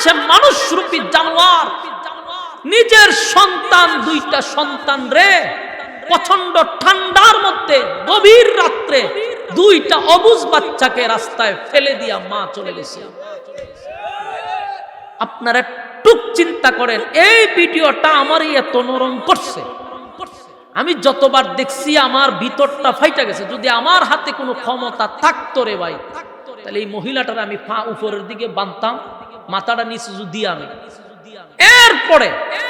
বাংলাদেশে মানুষ রূপী জানোয়ার। নিজের সন্তান, দুইটা সন্তান রে। প্রচণ্ড ঠান্ডার মধ্যে, গভীর রাত্রে দুইটা অবুজ বাচ্চাকে রাস্তায় ফেলে দিয়া মা চলে গেছে। আপনারা টুক চিন্তা করেন, এই ভিডিওটা আমারই এত নরম করছে। আমি যতবার দেখছি আমার ভিতরটা ফাইটা গেছে। যদি আমার হাতে কোনো ক্ষমতা থাকতো রে ভাই, তাহলে এই মহিলাটার আমি পা উপরের দিকে বানতাম। মাথাটা নিচে যদি আমি, এরপরে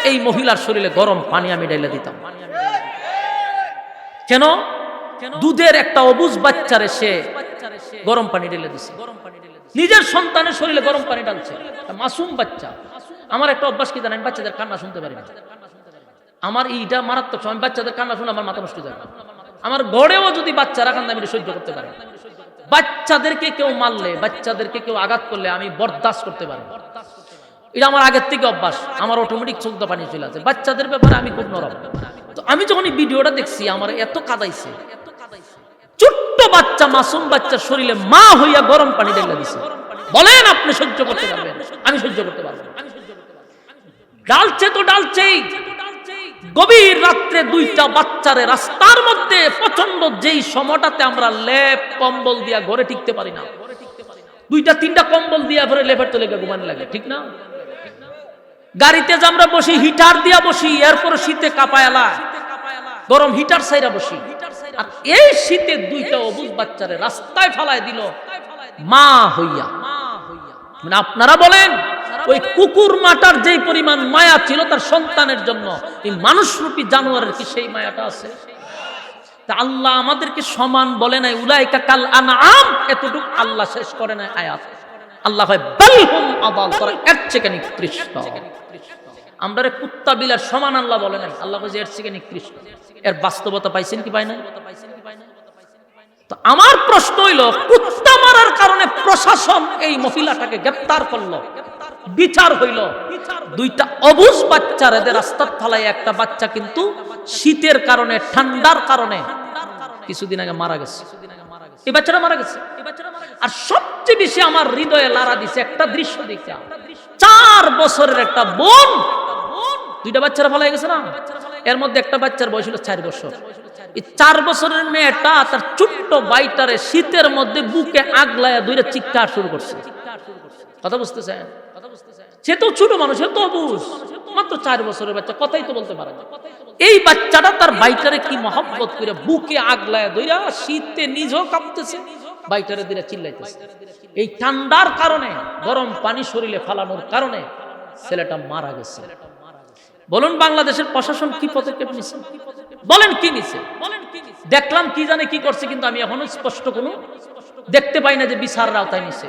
এই মহিলার শরীরে গরম পানি আমি ডাইলে দিতাম। কেন? দুধের একটা অবুজ বাচ্চারে সে গরম পানি ঢেলে দিছে। নিজের সন্তানের শরীরে গরম পানি ডালছে মাসুম বাচ্চা। আমার একটা অভ্যাস কি জানেন? বাচ্চাদের কান্না শুনতে পারি আমার এইটা মারাত্মক। আমি বাচ্চাদের কান্না শুনে আমার মাথা নষ্ট যাবে। আমার ঘরেও যদি বাচ্চারা কান্না আমি সহ্য করতে পারি বাচ্চাদেরকে কেউ মারলে, বাচ্চাদেরকে কেউ আঘাত করলে আমি বরদাস্ত করতে পারি। এটা আমার আগের থেকে অভ্যাস। আমার অটোমেটিক চোখটা পানি চলে আছে বাচ্চাদের ব্যাপারে আমি খুব নরম। তো আমি যখন এই ভিডিওটা দেখছি, আমার এত কাদাইছে। ছোট্ট বাচ্চা, মাসুম বাচ্চার শরীরে মা হইয়া গরম পানি ঢেলে দিছে। বলেন আপনি সহ্য করতে পারবেন? আমি সহ্য করতে পারব। ডালছে তো ডালছেই। গভীর রাত্রে দুইটা বাচ্চারে রাস্তার মধ্যে প্রচণ্ড যেই সময়টাতে আমরা লেপ, কম্বল দিয়া ঘরে টিকতে পারি না। দুইটা, তিনটা কম্বল দিয়া পরে লেপের তলে গিয়ে ঘুমানি লাগে, ঠিক না? গাড়িতে যে আমরা বসি, হিটার দিয়া বসি, এরপর শীতে কাপায়ালা গরম হিটার সাইরা বসি। আর এই শীতে দুইটা অবুজ বাচ্চারে রাস্তায় ফালায় দিল মা হইয়া। মানে আপনারা বলেন ওই কুকুর মাটার যেই পরিমাণ মায়া ছিল তার সন্তানের জন্য, এই মানুষরূপী জানোয়ারের কি সেই মায়াটা আছে? আল্লাহ আমাদেরকে সমান বলে নাই, উলাইকা কাল আনআম, এতটুকু আল্লাহ শেষ করে নাই আয়াত। আল্লাহ হয় বালহুম আদাল, তারা এর থেকে নিকৃষ্ট। আমরা রে কুত্তা বিলার সমান আল্লাহ বলে নাই, আল্লাহ বলে এর থেকে নিকৃষ্ট। এর বাস্তবতা পাইছেন কি তো আমার প্রশ্ন হইল, কুত্তা মারার কারণে প্রশাসন এই মহিলাটাকে গ্রেপ্তার করল। বিচার হইল। দুইটা অবুজ বাচ্চার এদের রাস্তার থালায় একটা বাচ্চা কিন্তু শীতের কারণে, ঠান্ডার কারণে কিছুদিন আগে মারা গেছে। এই বাচ্চাটা মারা গেছে। আর সবচেয়ে বেশি আমার হৃদয়ে লারা দিছে একটা দৃশ্য দেখা। চার বছরের একটা বোন। দুইটা বাচ্চারা ভালো গেছে না? এর মধ্যে একটা বাচ্চার বয়স হলো চার বছর। এই চার বছরের মেয়েটা তার ছোট্ট বাইটারে শীতের মধ্যে বুকে আগলায় দুইটা চিৎকার শুরু করছে। কথা বুঝতেছেন? সে তো ছোট মানুষ, সে তো অবুজ। মাত্র চার বছরের বাচ্চা, কথাই তো বলতে পারে এই বাচ্চাটা তার বাইটারে কি মহব্বত করে বুকে আগলায় দইরা শীতে নিজেও কাঁপতেছে, বাইটারে দিলে চিল্লাইতেছে। এই ঠান্ডার কারণে, গরম পানি শরীরে ফালানোর কারণে ছেলেটা মারা গেছে। বলুন বাংলাদেশের প্রশাসন কি পদক্ষেপ নিছে? বলেন কি নিছে? দেখলাম কি জানে কি করছে কিন্তু আমি এখনও স্পষ্ট কোনো দেখতে পাই না যে বিচারের আওতায় নিছে।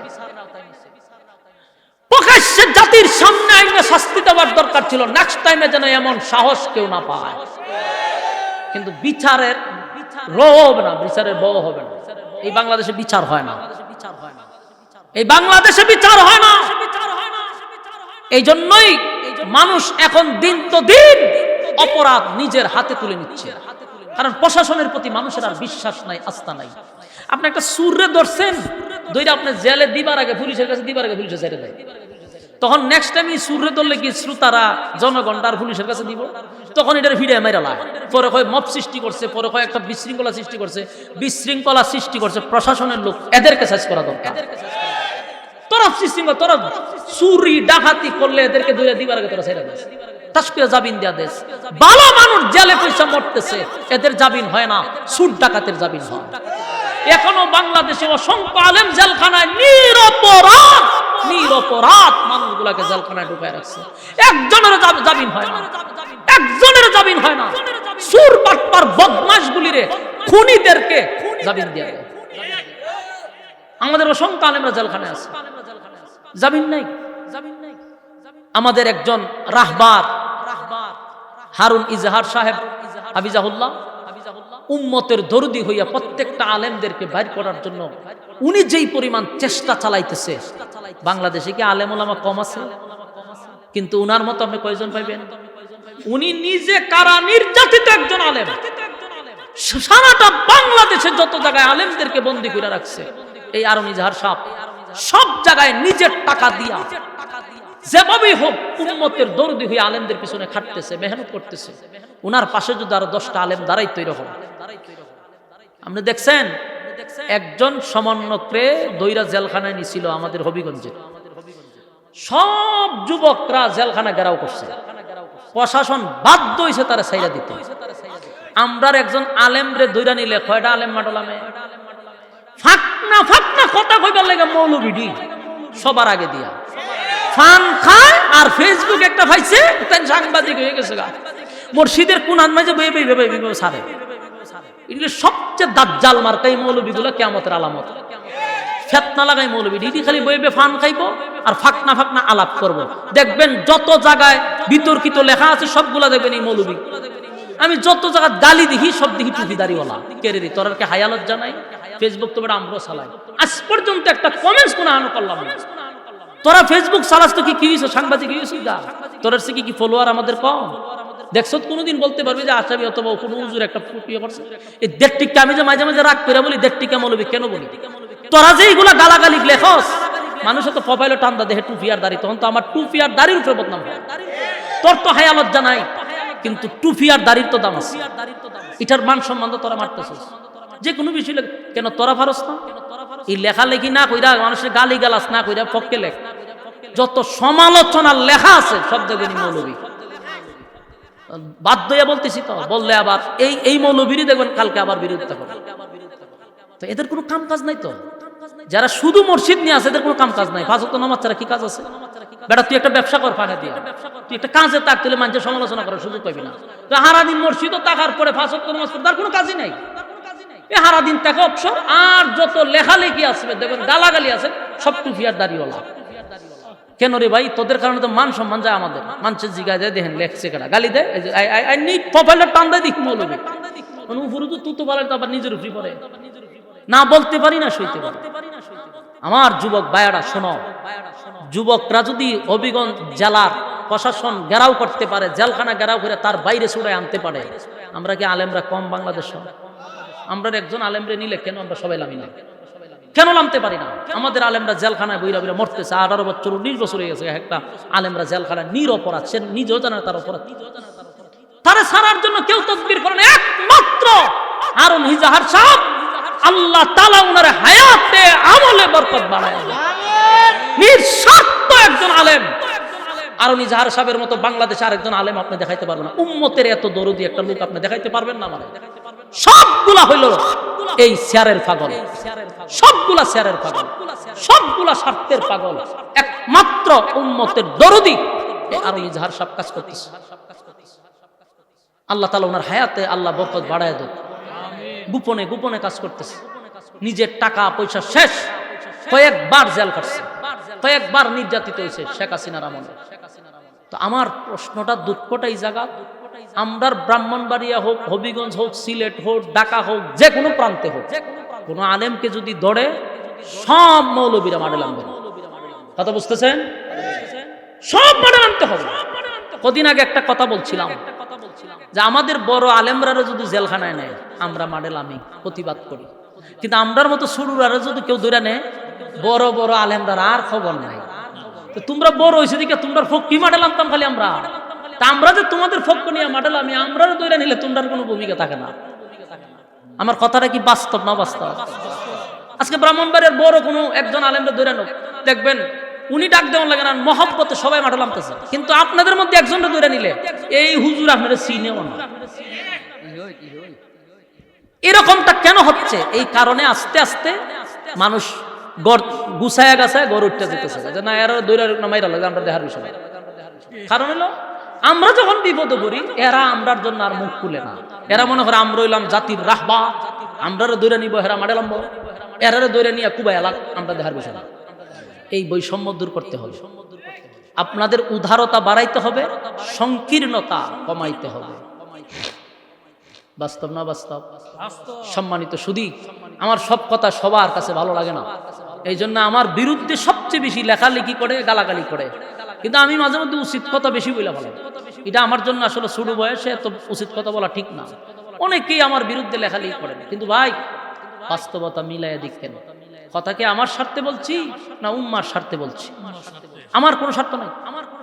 প্রকাশ্যে জাতির সামনে আইনে শাস্তি দেওয়ার দরকার ছিল। নেক্সট টাইমে যেন এমন সাহস কেউ না পায়। কিন্তু বিচারের র হবে না বিচারের ব হবে না। এই বাংলাদেশে বিচার হয় না। এই বাংলাদেশে বিচার হয় না। এই জন্যই মানুষ এখন দিন তো দিন অপরাধ নিজের হাতে তুলে নিচ্ছে। কারণ প্রশাসনের প্রতি মানুষের আর বিশ্বাস নাই, আস্থা নাই। আপনি একটা সুরে ধরছেন দইটা আপনি জেলে দিবার আগে পুলিশের কাছে দিবার আগে পুলিশে ছেড়ে দেয়। তখন নেক্সট টাইম সুরে ধরলে কি শ্রোতারা জনগণ তার পুলিশের কাছে দিব? তখন এটার ভিড়ে লাগে পরে কয় মপ সৃষ্টি করছে, পরে কয় একটা বিশৃঙ্খলা সৃষ্টি করছে। বিশৃঙ্খলা সৃষ্টি করছে প্রশাসনের লোক, এদেরকে শেষ করা দরকার। তোরা সৃষ্টিঙ্গ তোরা চুরি, ডাকাতি করলে এদেরকে ধরে দিবার আগে তোরা ছেড়ে দিস তাস্কিয়া জামিন দেয়া দেশ। ভালো মানুষ জেলে পয়সা মরতেছে, এদের জামিন হয় না, সুদ ডাকাতের এখনও বাংলাদেশে অসংখ্য জেলখানায় নিরপরাধ নিরপরাধ মানুষগুলাকে জেলখানায় ঢুকায় রাখছে। একজনের জামিন হয় না। একজনের জামিন গুলিরে খুনিদেরকে জামিন দেয়। আমাদের অসংখ্য আলেমরা জেলখানায় আছে। জামিন নাই। আমাদের একজন রাহবার হারুন ইজাহার সাহেব হাবিজাহুল্লাহ উম্মতের দরদি হইয়া প্রত্যেকটা আলেমদেরকে বাইর করার জন্য উনি যেই পরিমাণ চেষ্টা চালাইতেছে, বাংলাদেশে কি আলেম ওলামা কম আছে? কিন্তু উনার মতো আপনি কয়জন পাইবেন? উনি নিজে কারা নির্যাতিত একজন আলেম। সারাটা বাংলাদেশে যত জায়গায় আলেমদেরকে বন্দি করে রাখছে, এই আরও নিজাহার সাপ সব জায়গায় নিজের টাকা দিয়া যেভাবেই হোক, উম্মতের দরদি হয়ে আলেমদের পিছনে খাটতেছে, মেহনত করতেছে। ওনার পাশে যদি আরও দশটা আলেম দাঁড়াইতো এরকম আপনি দেখছেন? একজন সমন্বয়করে দৈরা জেলখানায় নিছিল আমাদের হবিগঞ্জে সব যুবকরা জেলখানা ঘেরাও করছে। প্রশাসন বাধ্য হয়েছে তারা সাইরা দিতে। আমরার একজন আলেম রে দৈরা নিলে কয়টা আলেম মাডলামে ফাকনা ফাকনা কথা কইবার লাগে মৌলবিডি সবার আগে দিয়া। ফান খায় আর ফেসবুক একটা পাইছে তাই সাংবাদিক হয়ে গেছে গা। মুর্শিদের কোন আনমাইজে বয়ে বয়ে বয়ে বয়ে সারে। এগুলো সবচেয়ে দাজ্জাল মার্কাই মৌলবিগুলো কেমতের আলামত। ফেতনা লাগাই মৌলবি ডিডি খালি বইবে ফান খাইবো আর ফাকনা ফাকনা আলাপ করব। দেখবেন যত জায়গায় বিতর্কিত লেখা আছে, সবগুলা দেখবেন এই মৌলবি। আমি যত জায়গায় গালি দেখি সব দেখি টুপি দাড়িওয়ালা কেরে রে তোর কি হায়ালত জানাই? ফেসবুক তো বেটা আমরাও চালাই আজ পর্যন্ত একটা কমেন্টস কোনো আনো করলাম না। তোরা ফেসবুক চালাস তো কি কি হয়েছে সাংবাদিক হয়েছে তোর সে কি কি ফলোয়ার আমাদের কম? দেখছ কোনোদিন বলতে পারবি যে আসামি অথবা কোনো উজুর একটা ইয়ে করছে। এই দেড় টিকা আমি যে মাঝে মাঝে রাগ করে বলি টিকা মৌলবি, কেন বলি? তোরা যে এইগুলা গালাগালি লেখস মানুষ তো প্রোফাইলে টান্দা দেহে টুপি আর দাড়ি, তখন তো আমার টুপি আর দাড়ির উপরে বদনাম তোর তো হায়া লজ্জা নাই কিন্তু টুপি আর দাড়ির তো দাম আছে। এটার মান সম্মান তো তোরা মারতেছিস। যে কোনো বিষয় কেন তোরা ফারস না? এই লেখালেখি না কইরা মানুষের গালি গালাস না কইরা পক্ষে লেখ। যত সমালোচনার লেখা আছে সব দেখবেন মৌলবী। বাধ্য বলতেছি তো, বললে আবার এই এই মৌলবীরই দেখবেন কালকে আবার বিরোধিতা করবে। তো এদের কোনো কাম কাজ নাই তো। যারা শুধু মসজিদ নিয়ে আছে, এদের কোনো কাম কাজ নাই। ফাঁস তো নামাজ ছাড়া কি কাজ আছে? বেটা, তুই একটা ব্যবসা কর ফাঁকা দিয়া। তুই একটা কাজে তাক তুলে মানুষের সমালোচনা করার সুযোগ পাবি না। তো হারাদিন মসজিদও তাকার পরে ফাঁস তো নামাজ পড়ে তার কোনো কাজই নাই। এ হারাদিন তাকে অবসর, আর যত লেখালেখি আসবে দেখবেন গালাগালি আছে, সব টুফিয়ার দাঁড়িয়েওয়ালা কেন রে ভাই, তোদের কারণে তো মান সম্মান যায় আমাদের। মানুষের জিগা যায় দেখেন, লেখছে কেটা গালি দেয় টান দেয় দেখি মৌলবি। মানে উপরে তো তুতো তো আবার নিজের উপরে না বলতে পারি না সইতে পারি। আমার যুবক যুবকরা যদি হবিগঞ্জ জেলার প্রশাসন ঘেরাও করতে পারে, জেলখানা ঘেরাও করে তার বাইরে ছুড়ে আনতে পারে, আমরা কি আলেমরা কম বাংলাদেশ? আমরা একজন আলেমরে নিলে কেন আমরা সবাই নামি না? কেন নামতে পারি না? আমাদের আলেমরা জেলখানায় বইরা বইরা মরতেছে, আঠারো বছর, উনিশ বছর হয়ে গেছে, একটা আলেমরা জেলখানায় নির অপরাধ সে নিজেও জানে তার অপরাধ তারা সারার জন্য কেউ তদবির করেন একমাত্র আরুন হিজাহার সাহেব। আল্লাহ তালা উনার হায়াতে আমলে বরকত বাড়ায় নিঃস্বার্থ একজন আলেম। আরও নিজাহার সাহেবের মতো বাংলাদেশে আরেকজন আলেম আপনি দেখাইতে পারবেন না। উম্মতের এত দরদি একটা লোক আপনি দেখাইতে পারবেন না মানে সবগুলা হইল এই শেয়ারের পাগল। সবগুলা শেয়ারের পাগল। সবগুলা স্বার্থের পাগল। একমাত্র উম্মতের দরদি আরও ইজহার সব কাজ করতেছে। আল্লাহ তালা ওনার হায়াতে আল্লাহ বরকত বাড়ায় দেয় গোপনে গোপনে কাজ করতেছে। নিজের টাকা পয়সা শেষ। কয়েকবার জেল কাটছে কয়েকবার নির্যাতিত হয়েছে শেখ হাসিনার আমলে। তো আমার প্রশ্নটা দুঃখটাই জায়গা আমরার ব্রাহ্মণবাড়িয়া হোক হবিগঞ্জ হোক সিলেট হোক ঢাকা হোক যে কোনো প্রান্তে হোক কোন আলেমকে যদি ধরে সব মৌলবীরা মাঠে নামবে। কথা বুঝতেছেন? সব মাঠে নামতে হবে। কদিন আগে একটা কথা বলছিলাম যে আমাদের বড় আলেমরা যদি জেলখানায় নেয় আমরা মাডেল আমি প্রতিবাদ করি। কিন্তু আমরার মতো সুরুরারে যদি কেউ ধরে নেয় বড় বড় আলেমরা আর খবর নাই। তো তোমরা বড় হয়েছে দিকে তোমরা ফোক কি মাডেল আনতাম খালি আমরা। তা আমরা যে তোমাদের ফোক নিয়ে মাডেল আমি আমরা ধরে নিলে তোমরার কোনো ভূমিকা থাকে না। আমার কথাটা কি বাস্তব না বাস্তব? আজকে ব্রাহ্মণবাড়ির বড় কোনো একজন আলেমরা ধরে দেখবেন, উনি ডাক দেওয়ান লাগে না, মহব্বতে সবাই মাঠে নামতেছে কিন্তু আপনাদের মধ্যে একজনটা ধরে নিলে, এই হুজুর আপনারা চিনেও না। এরকমটা কেন হচ্ছে? এই কারণে আস্তে আস্তে মানুষ গড় গুছায়া গাছায় গড় উঠতে যেতেছে। না, এরা দৈরা নামাইরা লাগে আমরা দেখার বিষয়। কারণ হলো আমরা যখন বিপদে পড়ি, এরা আমরার জন্য আর মুখ খুলে না। এরা মনে করে আমরা হইলাম জাতির রাহবা। আমরারে দৈরা নিব, হেরা মাডে লাম্ব এরারে দৈরা নিয়ে কুবাই এলাক, আমরা দেখার বিষয় না। এই বৈষম্য দূর করতে হবে। আপনাদের উদারতা বাড়াইতে হবে, সংকীর্ণতা কমাইতে হবে। বাস্তব না বাস্তব? সম্মানিত শুধু আমার সব কথা সবার কাছে ভালো লাগে না। এই জন্য আমার বিরুদ্ধে সবচেয়ে বেশি লেখালেখি করে, গালাগালি করে। কিন্তু আমি মাঝে মধ্যে উচিত কথা বেশি বলে ভালো এটা আমার জন্য আসলে শুরু বয়সে এত উচিত কথা বলা ঠিক না। অনেকেই আমার বিরুদ্ধে লেখালেখি করেন। কিন্তু ভাই, বাস্তবতা মিলাই দেখেন কথা কি আমার স্বার্থে বলছি না উম্মার স্বার্থে বলছি? আমার কোনো স্বার্থ নাই। আমার কোনো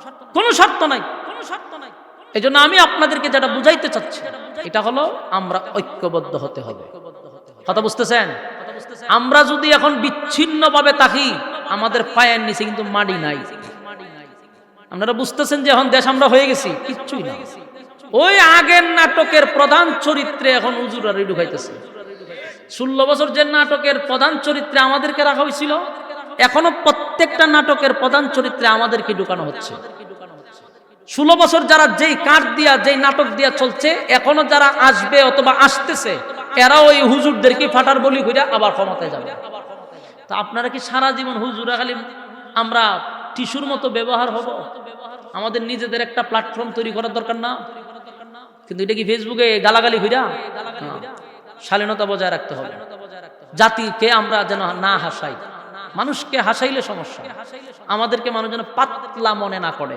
স্বার্থ নাই। কোনো স্বার্থ নাই এই জন্য আমি আপনাদেরকে যেটা বুঝাইতে চাচ্ছি, এটা হলো আমরা ঐক্যবদ্ধ হতে হবে। কথা বুঝতেছেন? আমরা যদি এখন বিচ্ছিন্নভাবে তাকি, আমাদের পায়ের নিচে কিন্তু মাটি নাই। আপনারা বুঝতেছেন যে এখন দেশ আমরা হয়ে গেছি? কিচ্ছুই না। ওই আগের নাটকের প্রধান চরিত্রে এখন উজুরা ঢুকাইতেছে ষোলো বছর যে নাটকের প্রধান চরিত্রে আমাদেরকে রাখা হয়েছিল, এখনও প্রত্যেকটা নাটকের প্রধান চরিত্রে আমাদেরকে ঢুকানো হচ্ছে। ষোলো বছর যারা যেই কাঠ দিয়া, যেই নাটক দিয়া চলছে, এখনও যারা আসবে অথবা আসতেছে, এরা ওই হুজুরদেরকে ফাটার বলি হইয়া আবার ক্ষমতায় যাবে। তা আপনারা কি সারা জীবন হুজুরা খালি আমরা টিস্যুর মতো ব্যবহার হব। আমাদের নিজেদের একটা প্ল্যাটফর্ম তৈরি করার দরকার না। কিন্তু এটা কি ফেসবুকে গালাগালি হইরা। শালীনতা বজায় রাখতে হবে। জাতিকে আমরা যেন না হাসাই। মানুষকে হাসাইলে সমস্যা। আমাদেরকে মানুষ যেন পাতলা মনে না করে।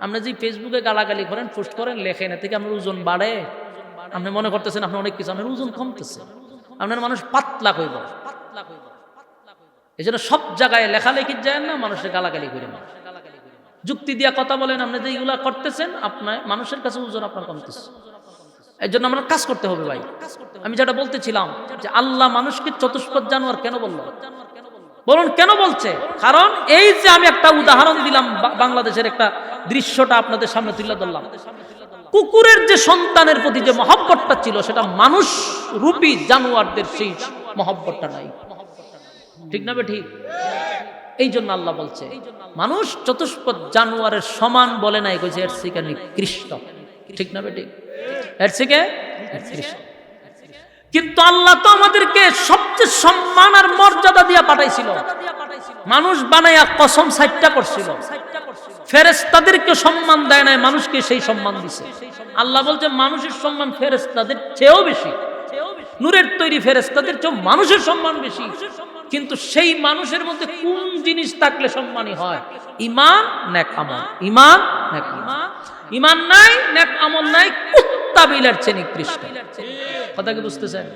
আপনি যে ফেসবুকে গালাগালি করেন পোস্ট করেন, লেখেন এ থেকে আপনার ওজন বাড়ে? আপনি মনে করতেছেন আপনি অনেক কিছু, আপনার ওজন কমতেছে। আপনার মানুষ পাতলা কইব এই জন্য সব জায়গায় লেখালেখি যায় না, মানুষের গালাগালি করে না যুক্তি দিয়া কথা বলেন, আপনি যে এগুলা করতেছেন, আপনার, মানুষের কাছে ওজন আপনার কমতেছে। এই জন্য আমরা কাজ করতে হবে ভাই। আমি যেটা বলতেছিলাম যে আল্লাহ মানুষকে চতুষ্পদ জানোয়ার কেন বলল? বলুন, কেন বলছে? কারণ এই যে আমি একটা উদাহরণ দিলাম বাংলাদেশের একটা দৃশ্যটা আপনাদের সামনে তুলে ধরলাম। কুকুরের যে সন্তানের প্রতি যে মহব্বতটা ছিল, সেটা মানুষ রূপী জানোয়ারদের সেই মহব্বতটা নাই। ঠিক না ঠিক? এই জন্য আল্লাহ বলছে, মানুষ চতুষ্পদ জানোয়ারের সমান বলে নাই, কইছে, এর থেকে নিকৃষ্ট ঠিক না ঠিক? এর নিকৃষ্ট কিন্তু আল্লাহ তো আমাদেরকে সবচেয়ে সম্মান আর মর্যাদা দিয়া পাঠাইছিল। মানুষ বানাইয়া কসম সাইটটা করছিল। ফেরেস্তাদেরকে সম্মান দেয় নাই, মানুষকে সেই সম্মান দিছে। আল্লাহ বলছে, মানুষের সম্মান ফেরেস্তাদের চেয়েও বেশি। নূরের তৈরি ফেরেস্তাদের চেয়েও মানুষের সম্মান বেশি। কিন্তু সেই মানুষের মধ্যে কোন জিনিস থাকলে সম্মানী হয়? ইমান নেক আমল ইমান নেক ইমান নাই নেক আমল নাই, কুত্তা বিলার চেয়ে নিকৃষ্ট। কথা কি বুঝতেছেন?